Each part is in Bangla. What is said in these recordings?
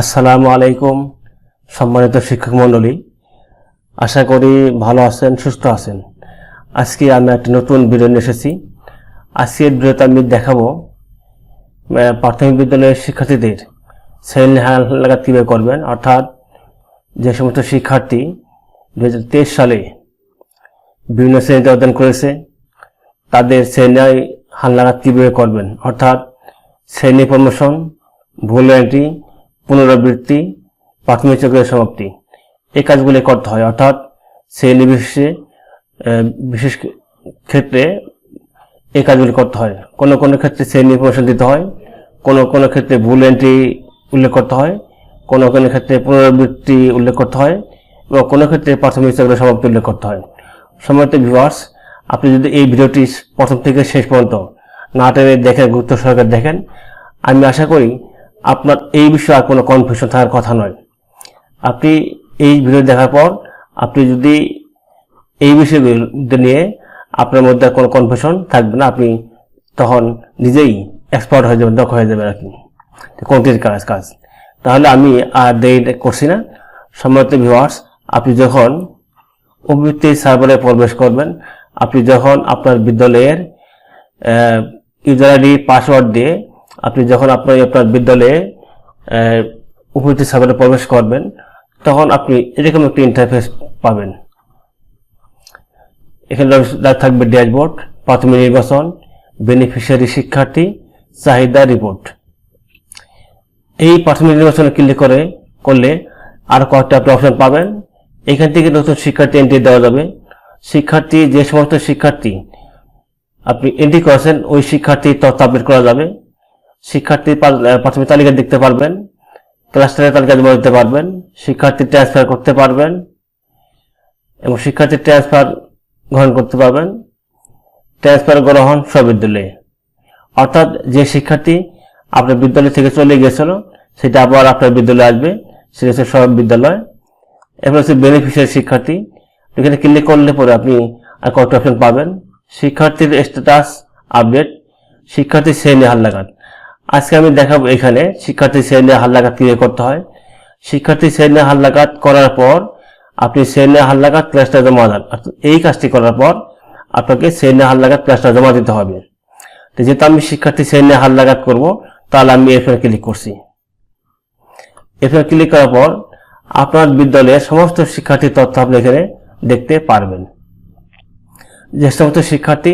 আসসালামু আলাইকুম, সম্মানিত শিক্ষক মণ্ডলী। আশা করি ভালো আছেন, সুস্থ আছেন। আজকে আমি একটি নতুন ভিডিও নিয়ে এসেছি। আজকের ভিডিওতে আমি দেখাবো প্রাথমিক বিদ্যালয়ের শিক্ষার্থীদের শ্রেণি লাগাত কীভাবে করবেন। অর্থাৎ যে সমস্ত শিক্ষার্থী দু হাজার তেইশ সালে বিভিন্ন শ্রেণীতে অধ্যয়ন করেছে, তাদের শ্রেণি হালনাগাদ কীভাবে করবেন। অর্থাৎ শ্রেণি প্রমোশন, ভুল এন্ট্রি পুনরাবৃত্তি প্রাথমিক চক্রের সমাপ্তি। এই কাজগুলি করতে হয়, অর্থাৎ শ্রেণি বিশেষে বিশেষ ক্ষেত্রে এই কাজগুলি করতে হয়। কোনো কোনো ক্ষেত্রে শ্রেণি প্রমোশন দিতে হয়, কোনো কোনো ক্ষেত্রে ভুল এন্ট্রি উল্লেখ করতে হয়, কোনো কোনো ক্ষেত্রে পুনরাবৃত্তি উল্লেখ করতে হয়, এবং কোনো ক্ষেত্রে প্রাথমিক চক্রের সমাপ্তি উল্লেখ করতে হয়। সম্মানিত ভিউয়ার্স আপনি যদি এই ভিডিওটি প্রথম থেকে শেষ পর্যন্ত না টেনে দেখেন গুরুত্ব সহকারে দেখেন, আমি আশা করি আপনার এই বিষয়ে আর কোনো কনফিউশন থাকার কথা নয়। আপনি এই ভিডিও দেখার পর আপনি যদি এই বিষয়গুলো নিয়ে আপনার মধ্যে আর কোনো কনফিউশন থাকবে না, আপনি তখন নিজেই এক্সপার্ট হয়ে যাবেন, দক্ষ হয়ে যাবেন আর কি। কোনটির কাজ কাজ? তাহলে আমি আর দেরি করছি না। সম্মানিত ভিউয়ার্স আপনি যখন অভিবৃত্তি সার্ভারে প্রবেশ করবেন, আপনি যখন আপনার বিদ্যালয়ের ইউজার আইডি পাসওয়ার্ড দিয়ে আপনি যখন আপনার আপনার বিদ্যালয়ে উপবৃত্তি সার্ভারে প্রবেশ করবেন, তখন আপনি এরকম একটি ইন্টারফেস পাবেন। এখানে থাকবে ড্যাশবোর্ড প্রাথমিক নির্বাচন বেনিফিশিয়ারি শিক্ষার্থী, চাহিদা রিপোর্ট এই প্রাথমিক নির্বাচনে ক্লিক করে, করলে আর কয়েকটা আপনি অপশন পাবেন। এখান থেকে নতুন শিক্ষার্থী এন্ট্রি দেওয়া যাবে। শিক্ষার্থী, যে সমস্ত শিক্ষার্থী আপনি এন্ট্রি করেছেন, ওই শিক্ষার্থী তথ্য আপডেট করা যাবে। শিক্ষার্থী প্রাথমিক তালিকা দেখতে পারবেন। ক্লাস্টারের তালিকা জমা দিতে পারবেন। শিক্ষার্থী ট্রান্সফার করতে পারবেন এবং শিক্ষার্থী ট্রান্সফার গ্রহণ করতে পারবেন। ট্রান্সফার গ্রহণ সবিদ্যালয়ে অর্থাৎ যে শিক্ষার্থী আপনার বিদ্যালয় থেকে চলে গেছিল, সেটা আবার আপনার বিদ্যালয়ে আসবে। সেটা হচ্ছে সব বিদ্যালয় এরপর হচ্ছে বেনিফিশিয়ারি শিক্ষার্থী। এখানে ক্লিক করলে পরে আপনি আর কয়েকটা অপশন পাবেন। শিক্ষার্থীর স্ট্যাটাস আপডেট শিক্ষার্থী শ্রেণি হাল্লাঘাত আজকে আমি দেখাবো এখানে শিক্ষার্থী শ্রেণি হাল্লাঘাত কীভাবে করতে হয়। শিক্ষার্থী শ্রেণি হাল্লাঘাত করার পর আপনি শ্রেণি হাল্লাঘাত ক্লাসটা জমা দেন। এই কাজটি করার পর আপনাকে শ্রেণি হাল্লাঘাত ক্লাসটা জমা দিতে হবে। তো যেহেতু আমি শিক্ষার্থী শ্রেণি হাল্লাঘাত করব, তাহলে আমি এখানে ক্লিক করছি। এখানে ক্লিক করার পর আপনার বিদ্যালয়ের সমস্ত শিক্ষার্থীর তথ্য আপনি এখানে দেখতে পারবেন। যে সমস্ত শিক্ষার্থী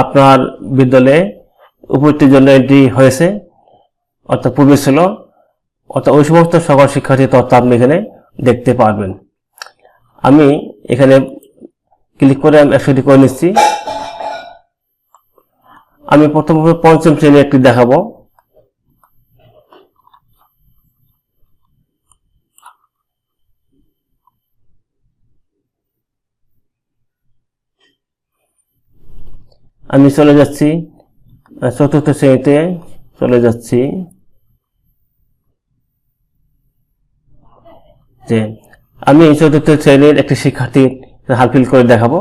আপনার বিদ্যালয়ে উপস্থিতির জন্য এন্ট্রি হয়েছে অর্থাৎ পূর্বে ছিল, অর্থাৎ ওই সমস্ত সকল শিক্ষার্থীর তথ্য আপনি এখানে দেখতে পারবেন। আমি এখানে ক্লিক করে আমি একশোটি করে নিচ্ছি। আমি প্রথমে পঞ্চম শ্রেণি একটি দেখাবো। আমি চলে যাচ্ছি, চতুর্থ শ্রেণীতে চলে যাচ্ছি। যে আমি এই চতুর্থ শ্রেণির একটি শিক্ষার্থী হালফিল করে দেখাবো।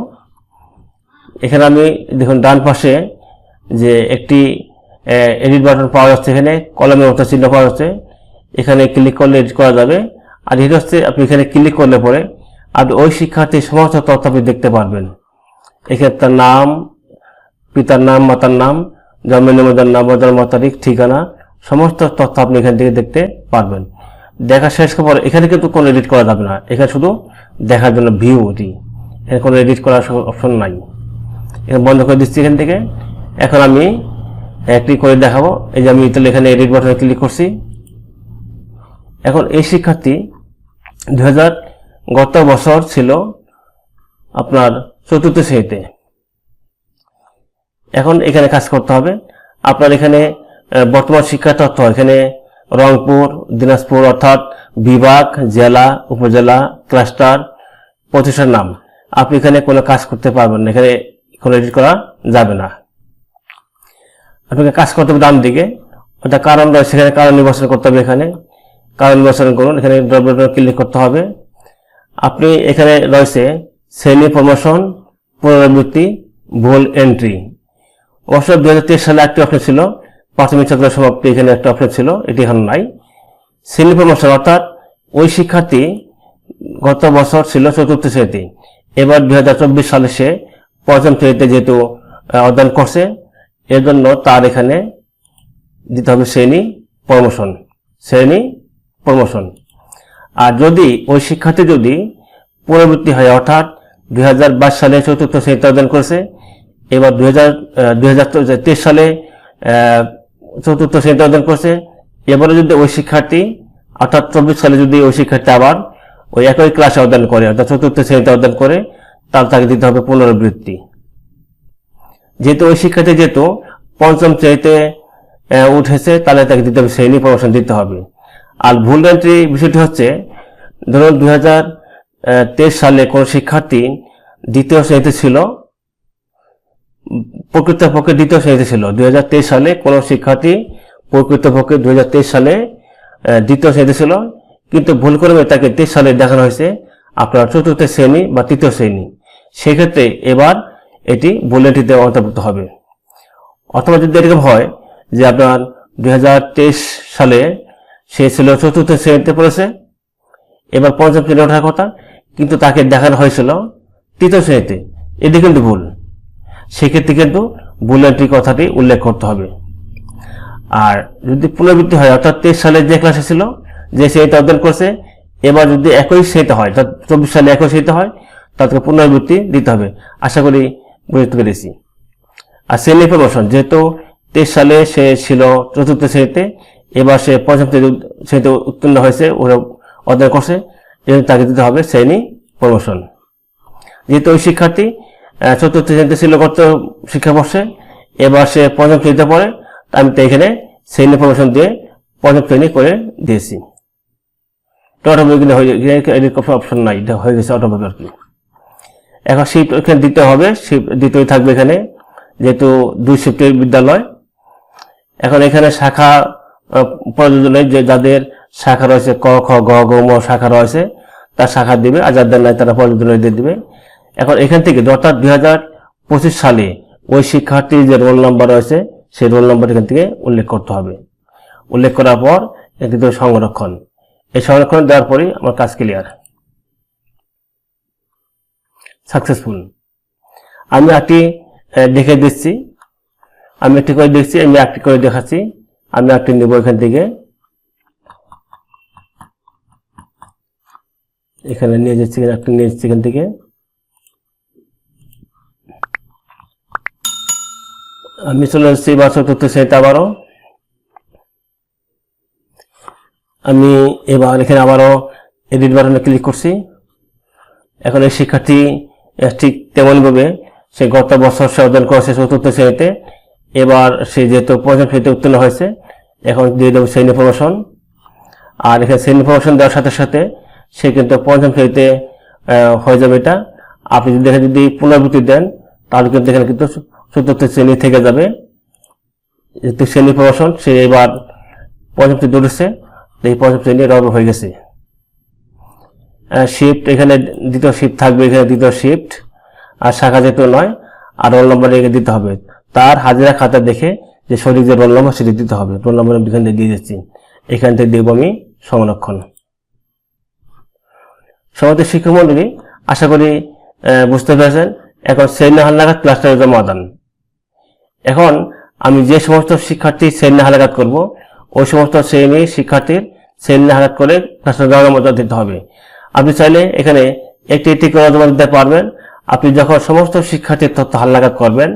এখানে আমি দেখুন, ডান পাশে যে একটি এডিট বাটন পাওয়া যাচ্ছে এখানে কলমের মতো চিহ্ন পাওয়া যাচ্ছে। এখানে ক্লিক করলে এডিট করা যাবে। আর এটা হচ্ছে, আপনি এখানে ক্লিক করলে পরে আপনি ওই শিক্ষার্থীর সমস্ত তথ্য আপনি দেখতে পারবেন। এখানে তার নাম, পিতার নাম, মাতার নাম জন্ম নিবন্ধন নাম জন্ম তারিখ, ঠিকানা, সমস্ত তথ্য আপনি এখান থেকে দেখতে পারবেন। দেখা শেষ পর, এখানে কিন্তু কোনো এডিট করা যাবে না। এখানে শুধু দেখার জন্য ভিউ এটি এখানে কোনো এডিট করার অপশন নাই। এখানে বন্ধ করে দিচ্ছি এখান থেকে। এখন আমি একটি করে দেখাবো। এই যে আমি তাহলে এখানে এডিট বাটনে ক্লিক করছি। এখন এই শিক্ষার্থী দু হাজার গত বছর ছিল আপনার চতুর্থ শ্রেণীতে। এখন এখানে কাজ করতে হবে। আপনার এখানে বর্তমান শিক্ষা তথ্য, এখানে রংপুর, দিনাজপুর অর্থাৎ বিভাগ, জেলা, উপজেলা, ক্লাস্টার প্রতিষ্ঠান নাম। আপনি এখানে কোনো কাজ করতে পারবেন না, এখানে কোনো এডিট করা যাবে না। আপনাকে কাজ করতে হবে ডান দিকে। ওটা কারণ রয়েছে, সেখানে কারণ নির্বাচন করতে হবে এখানে। কারণ নির্বাচন করুন, এখানে ক্লিক করতে হবে। আপনি এখানে রয়েছে শ্রেণি প্রমোশন পুনরাবৃত্তি, ভুল এন্ট্রি অবশ্য দু হাজার সালে একটি অপশন ছিল প্রাথমিক ছাত্র সমাপ্তি এখানে একটা অপশন ছিল, এটি এখন নাই। শ্রেণি প্রমোশন অর্থাৎ ওই শিক্ষার্থী গত বছর ছিল চতুর্থ শ্রেণীতে। এবার দুই হাজার চব্বিশ সালে সে পঞ্চম শ্রেণীতে যেহেতু অধ্যয়ন করছে এর জন্য তার এখানে দিতে হবে শ্রেণি প্রমোশন শ্রেণি প্রমোশন। আর যদি ওই শিক্ষার্থী যদি পুনরাবৃত্তি হয়, অর্থাৎ দুই হাজার বাইশ সালে চতুর্থ শ্রেণীতে অধ্যয়ন করেছে, এবার দুই হাজার সালে চতুর্থ শ্রেণীতে অর্জন করছে। এবারে যদি ওই শিক্ষার্থী, অর্থাৎ চব্বিশ সালে যদি ওই শিক্ষার্থী আবার ওই একই ক্লাসে অধ্যয়ন করে, অর্থাৎ চতুর্থ শ্রেণীতে অধ্যয়ন করে, তার তাকে দিতে হবে পুনরাবৃত্তি। যেহেতু ওই শিক্ষার্থী যেহেতু পঞ্চম শ্রেণীতে উঠেছে, তাহলে তাকে দিতে হবে শ্রেণি প্রমোশন দিতে হবে। আর ভুল এন্ট্রি বিষয়টি হচ্ছে, ধরুন দুই হাজার তেইশ সালে কোন শিক্ষার্থী দ্বিতীয় শ্রেণীতে ছিল প্রকৃতপক্ষে দ্বিতীয় শ্রেণীতে ছিল। দুই হাজার তেইশ সালে কোনো শিক্ষার্থী প্রকৃতপক্ষে দুই সালে দ্বিতীয় শ্রেণীতে ছিল। কিন্তু ভুল করে তাকে তেইশ সালে দেখানো হয়েছে। আপনার চতুর্থ শ্রেণি বা তৃতীয় শ্রেণি। সেক্ষেত্রে এবার এটি বুলেটিতে অন্তর্ভুক্ত হবে। অথবা যদি এরকম হয় যে আপনার দুই হাজার তেইশ সালে সে ছিল চতুর্থ শ্রেণীতে পড়েছে, এবার পঞ্চম শ্রেণি ওঠার কথা, কিন্তু তাকে দেখানো হয়েছিল তৃতীয় শ্রেণীতে। এটি কিন্তু ভুল। সেক্ষেত্রে কিন্তু বুলেটির কথাটি উল্লেখ করতে হবে। আর যদি পুনরাবৃত্তি হয়, অর্থাৎ তেইশ সালে যে ক্লাসে ছিল, যে শ্রেণীতে অধ্যয়ন করছে, এবার যদি একই শ্রেণীতে হয়, অর্থাৎ চব্বিশ সালে একই শ্রেণীতে হয়, তাদেরকে পুনরাবৃত্তি দিতে হবে। আশা করি বুঝতে পেরেছি। আর শ্রেণি প্রমোশন যেহেতু তেইশ সালে সে ছিল চতুর্থ শ্রেণীতে, এবার সে পঞ্চম শ্রেণী- শ্রেণীতে উত্তীর্ণ হয়েছে, ওরা অধ্যয়ন করছে, এজন্য তাকে দিতে হবে শ্রেণি প্রমোশন যেহেতু ওই শিক্ষার্থী চতুর্থ শ্রেণীতে ছিল গত শিক্ষাবর্ষে। এবার সে পঞ্চম শ্রেণীতে পড়ে। আমি তো এখানে শ্রেণি প্রমোশন দিয়ে পঞ্চম শ্রেণি করে দিয়েছি। তো অটোমেটিক অপশন নাই হয়ে গেছে অটোমেটিক আর কি। এখন শিফট এখানে দিতে হবে শিফট দিতেই থাকবে এখানে যেহেতু দুই শিফটের বিদ্যালয়। এখন এখানে শাখা আহ, প্রয়োজনে যে যাদের শাখা রয়েছে ক খ গ গ ম শাখা রয়েছে তার শাখা দিবে আর যাদের নাই তারা প্রয়োজনে দিয়ে দিবে। এখন এখান থেকে অর্থাৎ দুই হাজার পঁচিশ সালে ওই শিক্ষার্থীর যে রোল নাম্বার রয়েছে, সেই রোল নাম্বার এখান থেকে উল্লেখ করতে হবে। উল্লেখ করার পর থেকে সংরক্ষণ। এই সংরক্ষণ দেওয়ার পরেই আমার কাজ ক্লিয়ার সাকসেসফুল আমি একটি দেখে দিচ্ছি। আমি একটি করে দেখছি, আমি একটি করে দেখাচ্ছি। আমি একটি নেব এখান থেকে। এখানে নিয়ে যাচ্ছি একটি নিয়ে যাচ্ছি এখান থেকে। আমি চলে এসেছি বা চতুর্থ শ্রেণীতে আবারও আমি এবার এখানে আবারও এডিট বাটনে ক্লিক করছি। এখন এই শিক্ষার্থী ঠিক তেমনভাবে সে গত বছর সে অধ্যয়ন করেছে চতুর্থ শ্রেণীতে। এবার সে যেহেতু পঞ্চম শ্রেণীতে উত্তীর্ণ হয়েছে, এখন দিয়ে দেবো শ্রেণি প্রমোশন। আর এখানে শ্রেণি প্রমোশন দেওয়ার সাথে সাথে সে কিন্তু পঞ্চম শ্রেণীতে হয়ে যাবে এটা। আপনি যদি এখানে যদি পুনরাবৃত্তি দেন, তাহলে কিন্তু এখানে কিন্তু চতুর্থ শ্রেণি থেকে যাবে। যেহেতু শ্রেণি প্রমোশন সে এবার শ্রেণি উঠেছে এই পঞ্চম শ্রেণি রব হয়ে গেছে। শিফট এখানে দ্বিতীয় শিফট থাকবে, এখানে দ্বিতীয় শিফট আর শাখা যেহেতু নয়, আর রোল নম্বর এখানে দিতে হবে। তার হাজিরা খাতা দেখে যে সঠিক যে রোল নম্বর সেটি দিতে হবে। রোল নম্বর এখান থেকে দিয়ে দিচ্ছি। এখান থেকে দেবো আমি সংরক্ষণ সমাজে শিক্ষক মন্ডলী, আশা করি বুঝতে পেরেছেন। এখন শ্রেণি হালনাগাদ ক্লাসটা জমা দান। এখন আমি যে সমস্ত শিক্ষার্থী শ্রেণি হালাকাত করব, ওই সমস্ত শ্রেণি শিক্ষার্থীর শ্রেণি হালাত করে ক্লাসটা জমা দিতে হবে। আপনি চাইলে এখানে একটি একটি করে জমা দিতে পারবেন। আপনি যখন সমস্ত শিক্ষার্থীর তথ্য হালনাগাদ করবেন,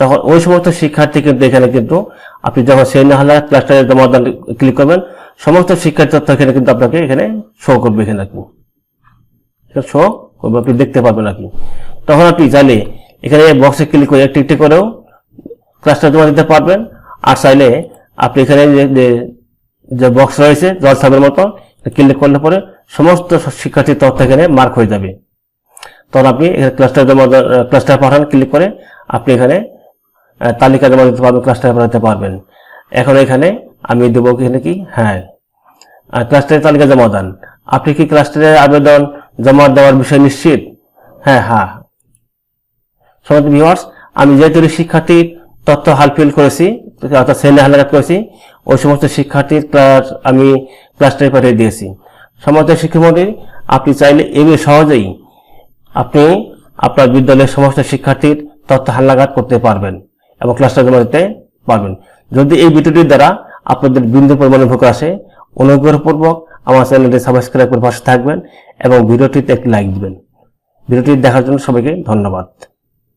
তখন ওই সমস্ত শিক্ষার্থী কিন্তু এখানে কিন্তু আপনি যখন শ্রেণি হালনাগাদ ক্লাসটা জমা ক্লিক করবেন, সমস্ত শিক্ষার্থী তথ্য এখানে কিন্তু আপনাকে এখানে শো করবে এখানে আপনি। শো করবে, আপনি দেখতে পাবেন আপনি। তখন আপনি চাইলে এখানে বক্সে ক্লিক করে একটি একটি করেও ক্লাসটা জমা দিতে পারবেন। আর চাইলে আপনি এখানে যে- বক্স রয়েছে, জল সাবের মতো ক্লিক করলে পরে সমস্ত শিক্ষার্থীর তথ্য এখানে মার্ক হয়ে যাবে। তখন আপনি এখানে ক্লাসটা জমা দে- ক্লাসটা পাঠান ক্লিক করে আপনি এখানে তালিকা জমা দিতে পারবেন ক্লাসটা পাঠাতে পারবেন। এখন এখানে আমি দেবো এখানে কি? হ্যাঁ। ক্লাস্টারের তালিকা জমা দেন। আপনি কি ক্লাস্টারের আবেদন জমা দেওয়ার বিষয় নিশ্চিত? হ্যাঁ হ্যাঁ। সমাজ ভিউয়ার্স আমি যেহেতু শিক্ষার্থীর তথ্য হাল ফিল করেছি, অর্থাৎ শ্রেণি হালনাগাদ করেছি। ওই সমস্ত শিক্ষার্থীর ক্লাস আমি ক্লাসটাই পাঠিয়ে দিয়েছি। সমস্ত শিক্ষামন্ত্রী আপনি চাইলে এভাবে সহজেই আপনি আপনার বিদ্যালয়ের সমস্ত শিক্ষার্থীর তথ্য হালনাগাদ করতে পারবেন এবং ক্লাসটা জমা দিতে পারবেন। যদি এই ভিডিওটির দ্বারা আপনাদের বিন্দু পরিমাণ উপকার আসে, অনুগ্রহপূর্বক আমার চ্যানেলটি সাবস্ক্রাইব করে পাশে থাকবেন এবং ভিডিওটিতে একটি লাইক দিবেন। ভিডিওটি দেখার জন্য সবাইকে ধন্যবাদ।